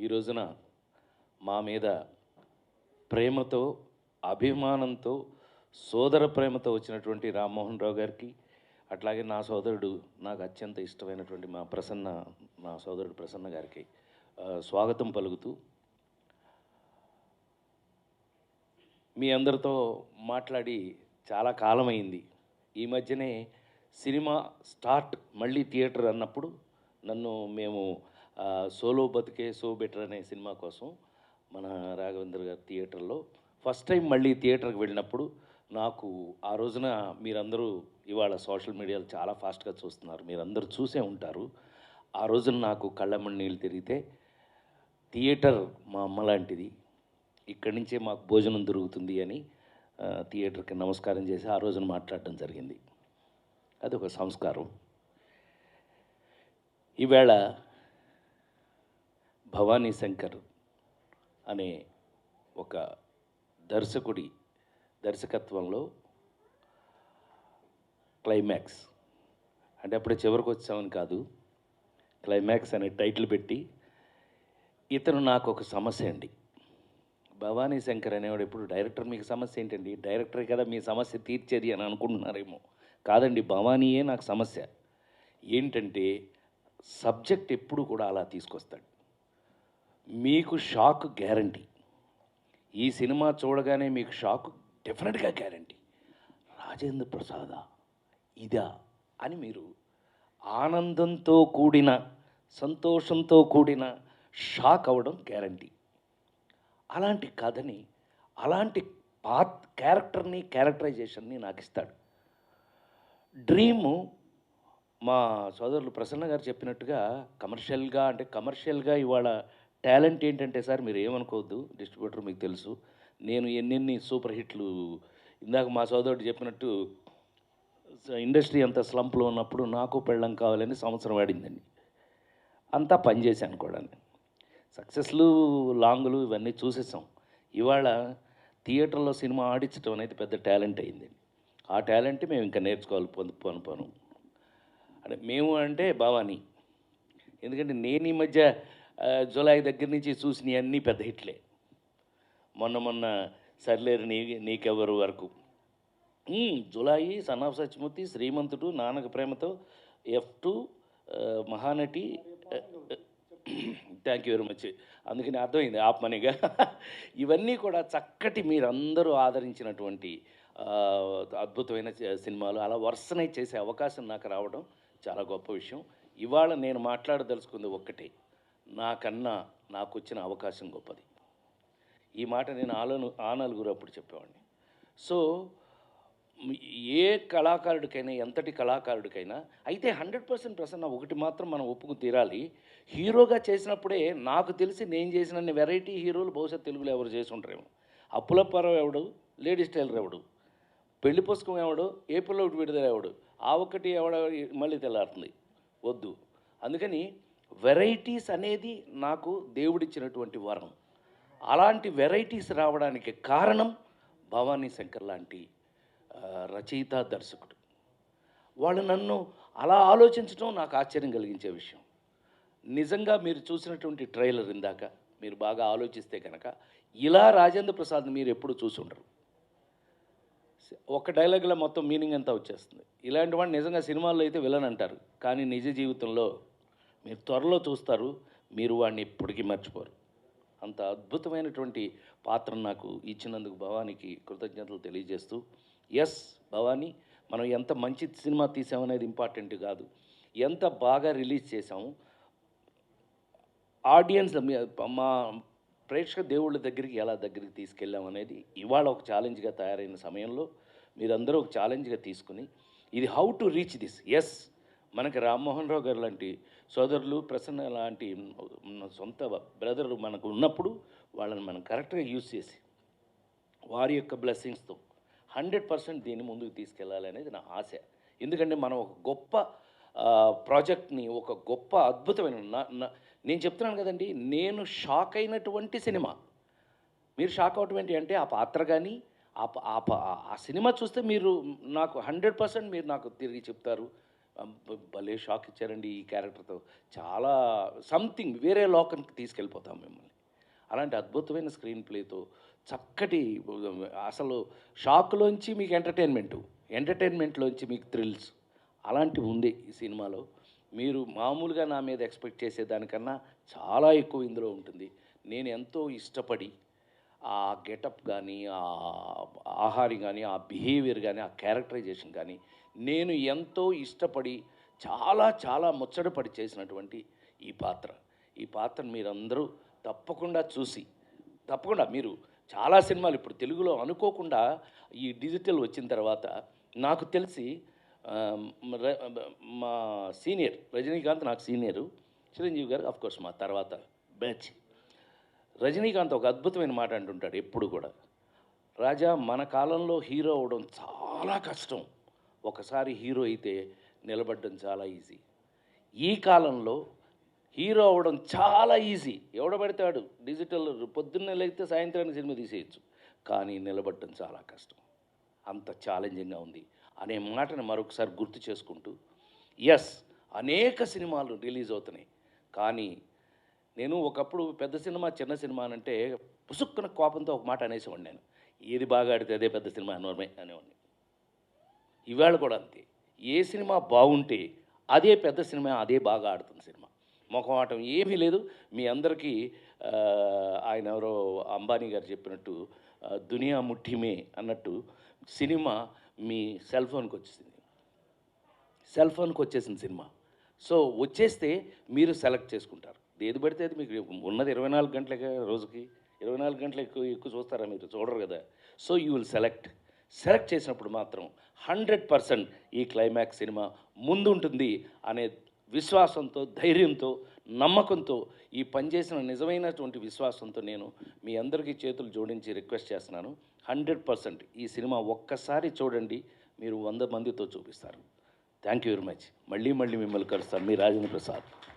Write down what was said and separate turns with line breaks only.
ఈ రోజున మా మీద ప్రేమతో అభిమానంతో సోదర ప్రేమతో వచ్చినటువంటి రామ్మోహన్ రావు గారికి అట్లాగే నా సోదరుడు నాకు అత్యంత ఇష్టమైనటువంటి మా ప్రసన్న నా సోదరుడు ప్రసన్న గారికి స్వాగతం పలుకుతూ మీ అందరితో మాట్లాడి చాలా కాలమైంది. ఈ మధ్యనే సినిమా స్టార్ట్ మళ్ళీ థియేటర్ అన్నప్పుడు నన్ను మేము సోలో బతికే సో బెటర్ అనే సినిమా కోసం మన రాఘవేంద్ర గారి థియేటర్లో ఫస్ట్ టైం మళ్ళీ థియేటర్కి వెళ్ళినప్పుడు నాకు ఆ రోజున మీరందరూ ఇవాళ సోషల్ మీడియాలో చాలా ఫాస్ట్గా చూస్తున్నారు. మీరందరూ చూసే ఉంటారు. ఆ రోజున నాకు కళ్ళమ్మడి నీళ్ళు తిరిగితే థియేటర్ మా అమ్మ లాంటిది. ఇక్కడి నుంచే మాకు భోజనం దొరుకుతుంది అని థియేటర్కి నమస్కారం చేసి ఆ రోజున మాట్లాడటం జరిగింది. అది ఒక సంస్కారం. ఈవేళ భవానీ శంకర్ అనే ఒక దర్శకుడి దర్శకత్వంలో క్లైమాక్స్. అంటే అప్పుడే చివరికి వచ్చామని కాదు క్లైమాక్స్ అనే టైటిల్ పెట్టి ఇతను నాకు ఒక సమస్య అండి. భవానీ శంకర్ అనేవాడు ఎప్పుడు డైరెక్టర్ మీకు సమస్య ఏంటండి? డైరెక్టర్ కదా మీ సమస్య తీర్చేది అని అనుకుంటున్నారేమో. కాదండి భవానీయే నాకు సమస్య. ఏంటంటే సబ్జెక్ట్ ఎప్పుడు కూడా అలా తీసుకొస్తాడు. మీకు షాక్ గ్యారంటీ. ఈ సినిమా చూడగానే మీకు షాక్ డెఫినెట్గా గ్యారంటీ. రాజేంద్ర ప్రసాద ఇదా అని మీరు ఆనందంతో కూడిన సంతోషంతో కూడిన షాక్ అవ్వడం గ్యారంటీ. అలాంటి కథని అలాంటి పాత్ క్యారెక్టర్ని క్యారెక్టరైజేషన్ని నాకు ఇస్తాడు. డ్రీము మా సోదరులు ప్రసన్న గారు చెప్పినట్టుగా కమర్షియల్గా అంటే కమర్షియల్గా ఇవాళ టాలెంట్ ఏంటంటే సార్ మీరు ఏమనుకోవద్దు డిస్ట్రిబ్యూటర్ మీకు తెలుసు. నేను ఎన్నెన్ని సూపర్ హిట్లు ఇందాక మా సోదరుడు చెప్పినట్టు ఇండస్ట్రీ అంత స్లంప్లో ఉన్నప్పుడు నాకు పెళ్ళం కావాలని సంవత్సరం వాడిందండి. అంతా పనిచేశాను కూడా సక్సెస్లు లాంగులు ఇవన్నీ చూసేసాం ఇవాళ థియేటర్లో సినిమా ఆడించడం అనేది పెద్ద టాలెంట్ అయింది ఆ టాలెంట్ మేము ఇంకా నేర్చుకోవాలి పొందు పోను పోను. అంటే మేము అంటే భవానీ. ఎందుకంటే నేను ఈ మధ్య జులై దగ్గర నుంచి చూసినవి అన్నీ పెద్ద హిట్లే. మొన్న మొన్న సర్లేరు నీ నీకెవరు వరకు. Julayi son of Satyamurthy Srimanthudu Nannaku Prematho F two Mahanati thank you very much అందుకని అర్థమైంది ఆత్మనిగా. ఇవన్నీ కూడా చక్కటి మీరందరూ ఆదరించినటువంటి అద్భుతమైన సినిమాలు. అలా వరుసనే చేసే అవకాశం నాకు రావడం చాలా గొప్ప విషయం. ఇవాళ నేను మాట్లాడదలుచుకుంది ఒక్కటే. నాకన్నా నాకు వచ్చిన అవకాశం గొప్పది. ఈ మాట నేను ఆలను ఆ నలుగురు అప్పుడు చెప్పేవాడిని. సో ఏ కళాకారుడికైనా ఎంతటి కళాకారుడికైనా అయితే హండ్రెడ్ పర్సెంట్ ప్రసన్న ఒకటి మాత్రం మనం ఒప్పుకు తీరాలి. హీరోగా చేసినప్పుడే నాకు తెలిసి నేను చేసిన వెరైటీ హీరోలు బహుశా తెలుగులో ఎవరు చేసి ఉంటారేమో. అప్పులప్పారావు ఎవడు? లేడీస్ టైలర్ ఎవడు? పెళ్ళి పుస్తకం ఎవడు? ఏప్రిల్ ఒకటి విడుదల ఎవడు? ఆ ఒక్కటి ఎవడ మళ్ళీ తెల్లారుతుంది. వద్దు. అందుకని వెరైటీస్ అనేది నాకు దేవుడిచ్చినటువంటి వరం. అలాంటి వెరైటీస్ రావడానికి కారణం భవానీ శంకర్ లాంటి రచయిత దర్శకుడు. వాళ్ళు నన్ను అలా ఆలోచించడం నాకు ఆశ్చర్యం కలిగించే విషయం. నిజంగా మీరు చూసినటువంటి ట్రైలర్ ఇందాక మీరు బాగా ఆలోచిస్తే కనుక ఇలా రాజేంద్ర ప్రసాద్ మీరు ఎప్పుడు చూసి ఉండరు. ఒక డైలాగ్లో మొత్తం మీనింగ్ అంతా వచ్చేస్తుంది. ఇలాంటి వాడిని నిజంగా సినిమాల్లో అయితే విలన్ అంటారు. కానీ నిజ జీవితంలో మీరు త్వరలో చూస్తారు మీరు వాడిని ఎప్పటికీ మర్చిపోరు. అంత అద్భుతమైనటువంటి పాత్ర నాకు ఇచ్చినందుకు భవానికి కృతజ్ఞతలు తెలియజేస్తూ ఎస్ భవానీ మనం ఎంత మంచి సినిమా తీసామనేది ఇంపార్టెంట్ కాదు. ఎంత బాగా రిలీజ్ చేసాము ఆడియన్స్ మా ప్రేక్షక దేవుళ్ళ దగ్గరికి ఎలా దగ్గరికి తీసుకెళ్ళాం అనేది ఇవాళ ఒక ఛాలెంజ్గా తయారైన సమయంలో మీరందరూ ఒక ఛాలెంజ్గా తీసుకుని ఇది how to reach this. Yes మనకి రామ్మోహన్ రావు గారు లాంటి సోదరులు ప్రసన్న లాంటి సొంత బ్రదర్లు మనకు ఉన్నప్పుడు వాళ్ళని మనం కరెక్ట్గా యూజ్ చేసి వారి యొక్క బ్లెస్సింగ్స్తో హండ్రెడ్ పర్సెంట్ దీన్ని ముందుకు తీసుకెళ్ళాలి అనేది నా ఆశ. ఎందుకంటే మనం ఒక గొప్ప ప్రాజెక్ట్ని ఒక గొప్ప అద్భుతమైన నా- నేను చెప్తున్నాను కదండి నేను షాక్ అయినటువంటి సినిమా. మీరు షాక్ అవటం ఏంటి అంటే ఆ పాత్ర కానీ ఆ ప- ఆ ప- ఆ సినిమా చూస్తే మీరు నాకు హండ్రెడ్ పర్సెంట్ మీరు నాకు తిరిగి చెప్తారు. భలే షాక్ ఇచ్చారండి ఈ క్యారెక్టర్తో. చాలా సంథింగ్ వేరే లోకానికి తీసుకెళ్ళిపోతాం మిమ్మల్ని. అలాంటి అద్భుతమైన స్క్రీన్ ప్లేతో చక్కటి అసలు షాక్లోంచి మీకు ఎంటర్టైన్మెంట్ ఎంటర్టైన్మెంట్లోంచి మీకు థ్రిల్స్ అలాంటివి ఉంది ఈ సినిమాలో. మీరు మామూలుగా నా మీద ఎక్స్పెక్ట్ చేసేదానికన్నా చాలా ఎక్కువ ఇందులో ఉంటుంది. నేను ఎంతో ఇష్టపడి ఆ గెటప్ కానీ ఆ ఆహారం కానీ ఆ బిహేవియర్ కానీ ఆ క్యారెక్టరైజేషన్ కానీ నేను ఎంతో ఇష్టపడి చాలా చాలా ముచ్చటపడి చేసినటువంటి ఈ పాత్ర. ఈ పాత్రను మీరందరూ తప్పకుండా చూసి తప్పకుండా మీరు చాలా సినిమాలు ఇప్పుడు తెలుగులో అనుకోకుండా ఈ డిజిటల్ వచ్చిన తర్వాత నాకు తెలిసి మా సీనియర్ రజనీకాంత్ నాకు సీనియరు చిరంజీవి గారు కోర్స్ మా తర్వాత బ్యాచ్ రజనీకాంత్ ఒక అద్భుతమైన మాట అంటుంటాడు ఎప్పుడు కూడా. రాజా మన కాలంలో హీరో అవడం చాలా కష్టం. ఒకసారి హీరో అయితే నిలబడడం చాలా ఈజీ. ఈ కాలంలో హీరో అవ్వడం చాలా ఈజీ. ఎవడ పెడతాడు? డిజిటల్ పొద్దున్నే లేకపోతే సాయంత్రానికి సినిమా తీసేయచ్చు. కానీ నిలబడడం చాలా కష్టం. అంత ఛాలెంజింగ్గా ఉంది. అనే మాటను మరొకసారి గుర్తు చేసుకుంటూ ఎస్ అనేక సినిమాలు రిలీజ్ అవుతున్నాయి. కానీ నేను ఒకప్పుడు పెద్ద సినిమా చిన్న సినిమా అంటే పుసుక్కున కోపంతో ఒక మాట అనేసేవాడిని నేను. ఏది బాగా ఆడితే అదే పెద్ద సినిమా నోర్మే అనేవాడిని. ఇవాళ కూడా అంతే. ఏ సినిమా బాగుంటే అదే పెద్ద సినిమా అదే బాగా ఆడుతుంది సినిమా. ముఖమాటం ఏమీ లేదు. మీ అందరికీ ఆయన ఎవరో అంబానీ గారు చెప్పినట్టు దునియా ముఠిమే అన్నట్టు సినిమా మీ సెల్ ఫోన్కి వచ్చేసింది. సెల్ ఫోన్కి వచ్చేసింది సినిమా. సో వచ్చేస్తే మీరు సెలెక్ట్ చేసుకుంటారు. ఏది పడితే అది మీకు ఉన్నది ఇరవై నాలుగు గంటలకే రోజుకి ఇరవై నాలుగు గంటలు ఎక్కువ ఎక్కువ చూస్తారా మీరు? చూడరు కదా. So you will select. Select చేసినప్పుడు మాత్రం హండ్రెడ్ పర్సెంట్ ఈ క్లైమాక్స్ సినిమా ముందుంటుంది అనే విశ్వాసంతో ధైర్యంతో నమ్మకంతో ఈ పనిచేసిన నిజమైనటువంటి విశ్వాసంతో నేను మీ అందరికీ చేతులు జోడించి రిక్వెస్ట్ చేస్తున్నాను. హండ్రెడ్ పర్సెంట్ ఈ సినిమా ఒక్కసారి చూడండి. మీరు వంద మందితో చూపిస్తారు. Thank you very much. మళ్ళీ మళ్ళీ మిమ్మల్ని కలుస్తాను. మీ రాజేంద్ర ప్రసాద్.